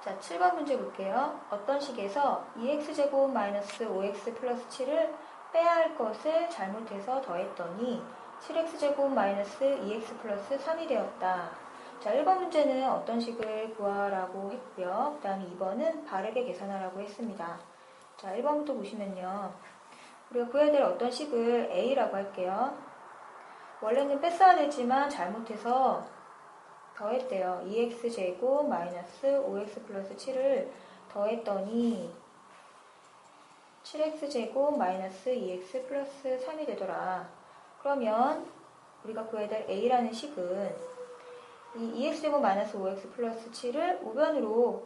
자, 7번 문제 볼게요. 어떤 식에서 2x제곱 마이너스 5x 플러스 7을 빼야 할 것을 잘못해서 더했더니 7x제곱 마이너스 2x 플러스 3이 되었다. 자, 1번 문제는 어떤 식을 구하라고 했고요. 그 다음에 2번은 바르게 계산하라고 했습니다. 자, 1번부터 보시면요. 우리가 구해야 될 어떤 식을 A라고 할게요. 원래는 뺐어야 되지만 잘못해서 더했대요. 2x제곱 마이너스 5x 플러스 7을 더했더니 7x제곱 마이너스 2x 플러스 3이 되더라. 그러면 우리가 구해야 될 a라는 식은 이 2x제곱 마이너스 5x 플러스 7을 우변으로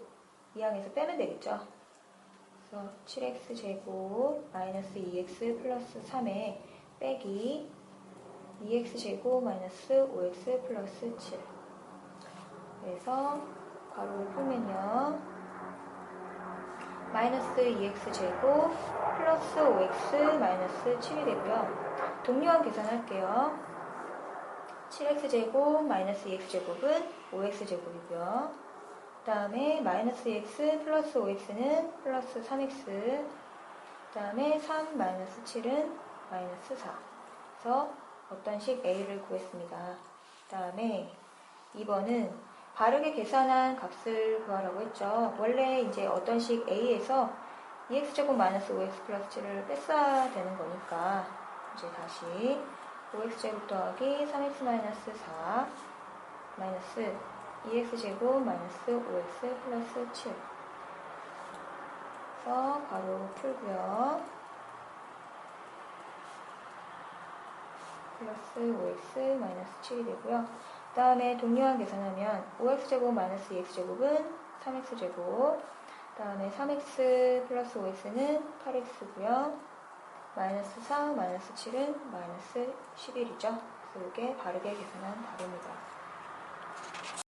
이항해서 빼면 되겠죠. 그래서 7x제곱 마이너스 2x 플러스 3에 빼기 2x제곱 마이너스 5x 플러스 7 그래서 괄호를 풀면요. 마이너스 2x제곱 플러스 5x 마이너스 7이 되고요. 동료한 계산할게요. 7x제곱 마이너스 2x제곱은 5x제곱이고요. 그 다음에 마이너스 2x 플러스 5x는 플러스 3x 그 다음에 3 마이너스 7은 마이너스 4 그래서 어떤 식 a를 구했습니다. 그 다음에 2번은 바르게 계산한 값을 구하라고 했죠. 원래 이제 어떤 식 a에서 2x제곱 마이너스 5x 플러스 7을 뺐어야 되는 거니까 이제 다시 5x제곱 더하기 3x 마이너스 4 마이너스 2x제곱 마이너스 5x 플러스 7 그래서 바로 풀고요. 플러스 5x 마이너스 7이 되고요. 그 다음에 동료한 계산하면 5x제곱 마이너스 2x제곱은 3x제곱 그 다음에 3x 플러스 5x는 8x고요. 마이너스 4 마이너스 7은 마이너스 11이죠. 그래서 이게 바르게 계산한 답입니다.